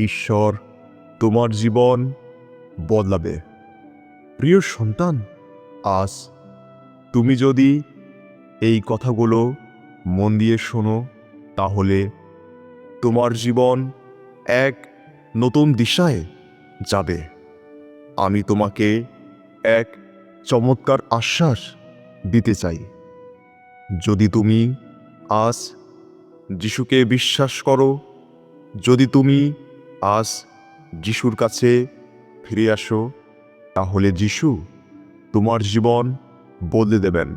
ঈশ্বর তোমার জীবন বদলাবে। প্রিয় সন্তান, আজ তুমি যদি এই কথাগুলো মন দিয়ে শোনো, তাহলে তোমার জীবন এক নতুন দিশায় যাবে। আমি তোমাকে এক চমৎকার আশ্বাস দিতে চাই। যদি তুমি আজ যিশুকে বিশ্বাস করো, যদি তুমি আজ যিশুর কাছে ফিরে আসো, তাহলে যিশু তোমার জীবন বদলে দেবেন।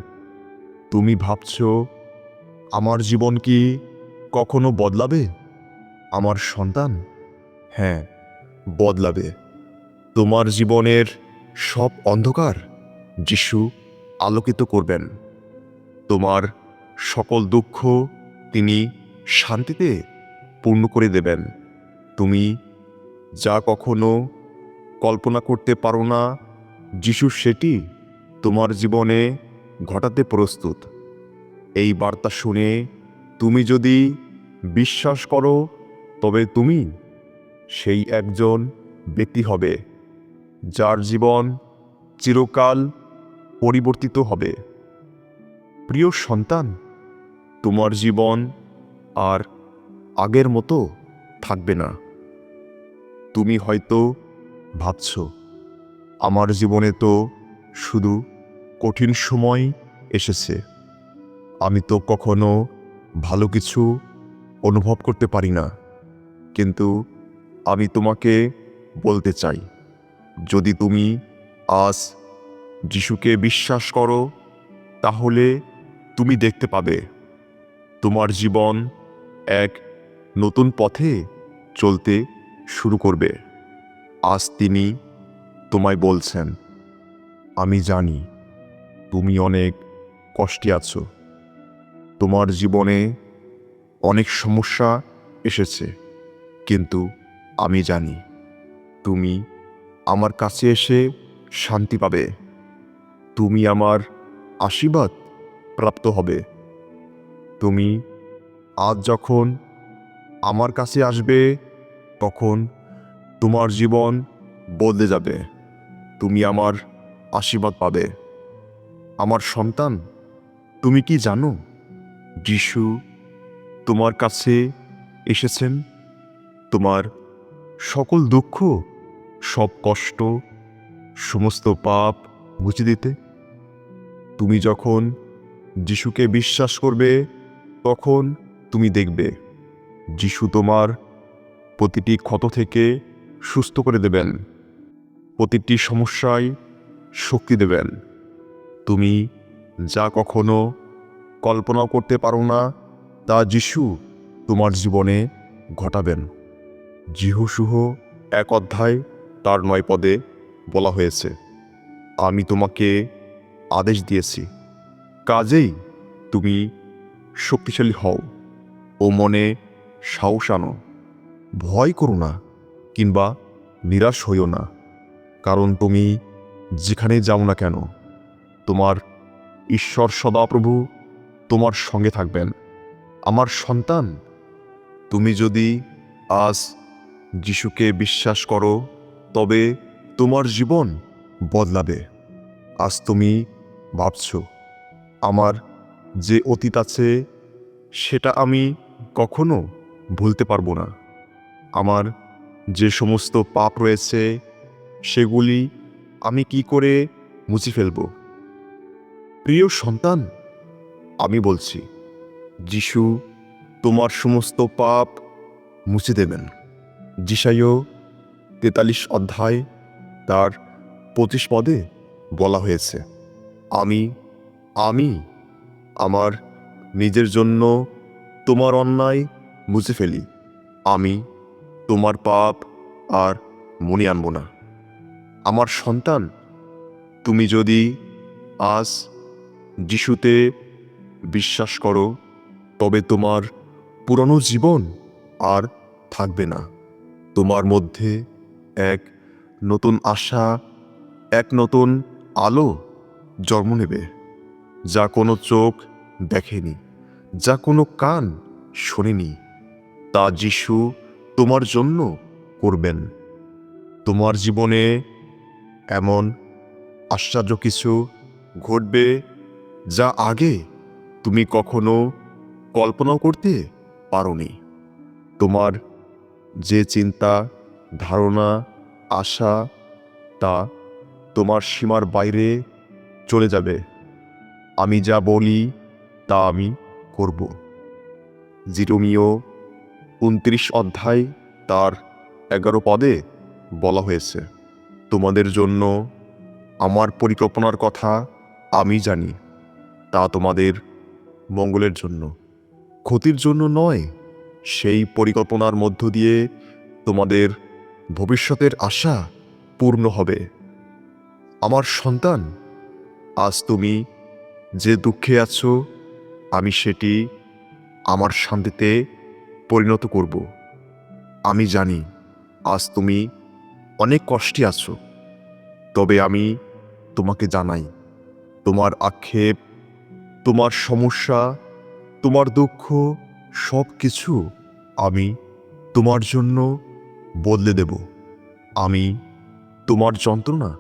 তুমি ভাবছ, আমার জীবন কি কখনো বদলাবে? আমার সন্তান? হ্যাঁ বদলাবে। তোমার জীবনের সব অন্ধকার যিশু আলোকিত করবেন। তোমার সকল দুঃখ তিনি শান্তিতে পূর্ণ করে দেবেন। তুমি যা কখনো কল্পনা করতে পারো না, যিশু সেটি তোমার জীবনে ঘটাতে প্রস্তুত। এই বার্তা শুনে তুমি যদি বিশ্বাস করো, তবে তুমি সেই একজন ব্যক্তি হবে, যার জীবন চিরকাল পরিবর্তিত হবে। প্রিয় সন্তান, তোমার জীবন আর আগের মতো থাকবে না। তুমি হয়তো ভাবছ, আমার জীবনে তো শুধু কঠিন সময় এসেছে। আমি তো কখনো ভালো কিছু অনুভব করতে পারি না। কিন্তু আমি তোমাকে বলতে চাই, যদি তুমি আজ যিশুকে বিশ্বাস করো, তাহলে তুমি দেখতে পাবে, তোমার জীবন এক নতুন পথে চলতে শুরু করবে। আজ তিনি তোমায় বলছেন, আমি জানি তুমি অনেক কষ্টে আছো। তোমার জীবনে অনেক সমস্যা এসেছে, কিন্তু আমি জানি তুমি আমার কাছে এসে শান্তি পাবে। তুমি আমার আশীর্বাদ প্রাপ্ত হবে। তুমি আজ যখন আমার কাছে আসবে, তখন তোমার জীবন বদলে যাবে। তুমি আমার আশীর্বাদ পাবে। আমার সন্তান, তুমি কি জানো, যিশু তোমার কাছে এসেছেন? তোমার সকল দুঃখ, সব কষ্ট, সমস্ত পাপ মুছে দিতে? তুমি যখন যিশুকে বিশ্বাস করবে, তখন তুমি দেখবে। যিশু তোমার প্রতিটি ক্ষত থেকে সুস্থ করে দেবেন। প্রতিটি সমস্যায় শক্তি দেবেন। তুমি যা কখনো কল্পনা করতে পারো না, তা যিশু তোমার জীবনে ঘটাবেন। জিহুসুহ এক অধ্যায় তার নয় পদে বলা হয়েছে, আমি তোমাকে আদেশ দিয়েছি। কাজেই তুমি শক্তিশালী হও ও মনে সাহস আনো। ভয় করো না কিংবা নিরাশ হইও না। কারণ তুমি যেখানে যাও না কেন, তোমার ঈশ্বর সদাপ্রভু তোমার সঙ্গে থাকবেন। আমার সন্তান, তুমি যদি আজ যিশুকে বিশ্বাস করো, তবে তোমার জীবন বদলাবে। আজ তুমি ভাবছ, আমার যে অতীত আছে, সেটা আমি কখনো ভুলতে পারব না। আমার যে সমস্ত পাপ রয়েছে সেগুলি আমি কি করে মুছে ফেলব? প্রিয় সন্তান আমি বলছি যিশু তোমার সমস্ত পাপ মুছে দেবেন। যিশাইও তেতাল্লিশ অধ্যায় তার পঁচিশ পদে বলা হয়েছে আমি আমি আমার নিজের জন্য তোমার অন্যায় মুছে ফেলি। আমি, তোমার পাপ আর মনে আনব না। আমার সন্তান, তুমি যদি আজ যিশুতে বিশ্বাস করো, তবে তোমার পুরনো জীবন আর থাকবে না। তোমার মধ্যে এক নতুন আশা, এক নতুন আলো জন্ম নেবে, যা কোনো চোখ দেখেনি, যা কোনো কান শোনেনি। তা যিশু তোমার জন্য করবেন। তোমার জীবনে এমন আশ্চর্য কিছু ঘটবে যা আগে তুমি কখনো কল্পনাও করতে পারোনি। তোমার যে চিন্তা, ধারণা, আশা, তা তোমার সীমার বাইরে চলে যাবে। আমি যা বলি, তা আমি করব। জিরোমিও উনত্রিশ অধ্যায় তার এগারো পদে বলা হয়েছে, তোমাদের জন্য আমার পরিকল্পনার কথা আমি জানি, তা তোমাদের মঙ্গলের জন্য। ক্ষতির জন্য নয়, সেই পরিকল্পনার মধ্য দিয়ে তোমাদের ভবিষ্যতের আশা পূর্ণ হবে। আমার সন্তান, আজ তুমি যে দুঃখে আছো, আমি সেটি আমার শান্তিতে পরিণত করব। আমি জানি, আজ তুমি অনেক কষ্টে আছো। তবে আমি তোমাকে জানাই, তোমার আক্ষেপ, তোমার সমস্যা, তোমার দুঃখ সব কিছু আমি তোমার জন্য বদলে দেব। আমি তোমার যন্ত্রণা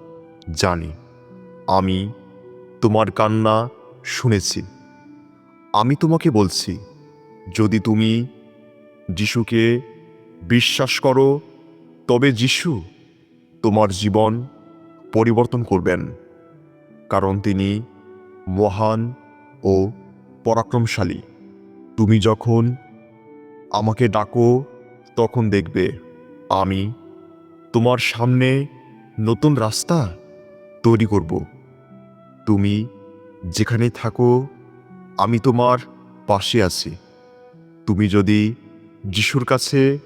জানি। আমি তোমার কান্না শুনেছি। আমি তোমাকে বলছি, যদি তুমি যিশুকে বিশ্বাস করো, তবে যিশু তোমার জীবন পরিবর্তন করবেন। কারণ তিনি মহান ও পরাক্রমশালী। তুমি যখন আমাকে ডাকো, তখন দেখবে আমি তোমার সামনে নতুন রাস্তা তৈরি করব। তুমি যেখানে থাকো, আমি তোমার পাশে আছি। তুমি যদি যিশুর কাছে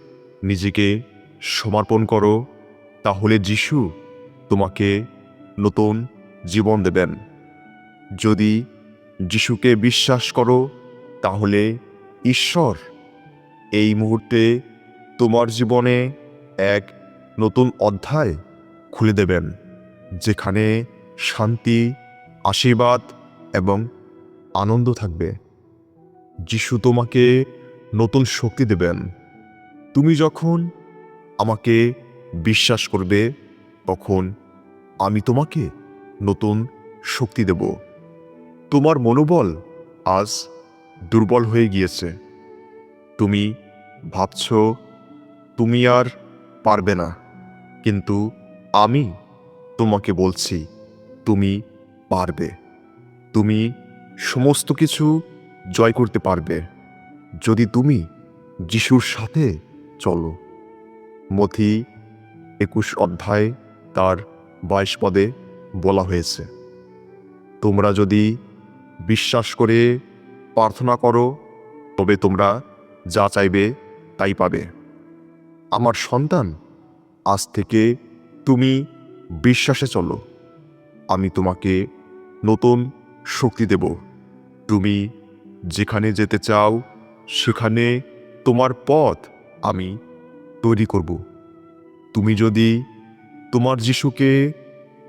নিজেকে সমর্পণ করো, তাহলে যিশু তোমাকে নতুন জীবন দেবেন। যদি যিশুকে বিশ্বাস করো, তাহলে ঈশ্বর এই মুহূর্তে তোমার জীবনে এক নতুন অধ্যায় খুলে দেবেন, যেখানে শান্তি, আশীর্বাদ এবং আনন্দ থাকবে। যিশু তোমাকে নতুন শক্তি দেবেন। তুমি যখন আমাকে বিশ্বাস করবে, তখন আমি তোমাকে নতুন শক্তি দেব। তোমার মনোবল আজ দুর্বল হয়ে গিয়েছে। তুমি ভাবছ, তুমি আর পারবে না। কিন্তু আমি তোমাকে বলছি, তুমি পারবে। তুমি সমস্ত কিছু জয় করতে পারবে। যদি তুমি যিশুর সাথে চলো। মথি একুশ অধ্যায় তার বাইশ পদে বলা হয়েছে, তোমরা যদি বিশ্বাস করে প্রার্থনা করো, তবে তোমরা যা চাইবে তাই পাবে। আমার সন্তান, আজ থেকে তুমি বিশ্বাসে চলো। আমি তোমাকে নতুন শক্তি দেব। তুমি যেখানে যেতে চাও সেখানে তোমার পথ আমি তৈরি করব। তুমি যদি তোমার যিশুকে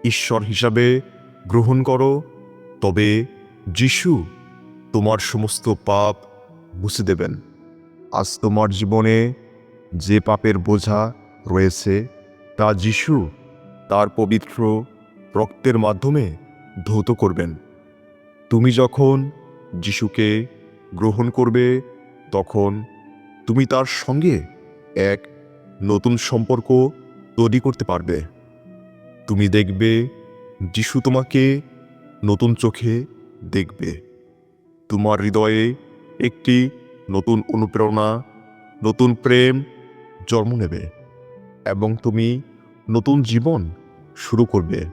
ঈশ্বর হিসাবে গ্রহণ করো, তবে যিশু তোমার সমস্ত পাপ মুছে দেবেন। আজ তোমার জীবনে যে পাপের বোঝা রয়েছে, তা যিশু তার পবিত্র রক্তের মাধ্যমে ধৌত করবেন। তুমি যখন যিশুকে গ্রহণ করবে তখন তুমি তার সঙ্গে এক নতুন সম্পর্ক তৈরি করতে পারবে। তুমি দেখবে যিশু তোমাকে নতুন চোখে দেখবে। তোমার হৃদয়ে একটি নতুন অনুপ্রেরণা, নতুন প্রেম জন্ম নেবে এবং তুমি নতুন জীবন শুরু করবে।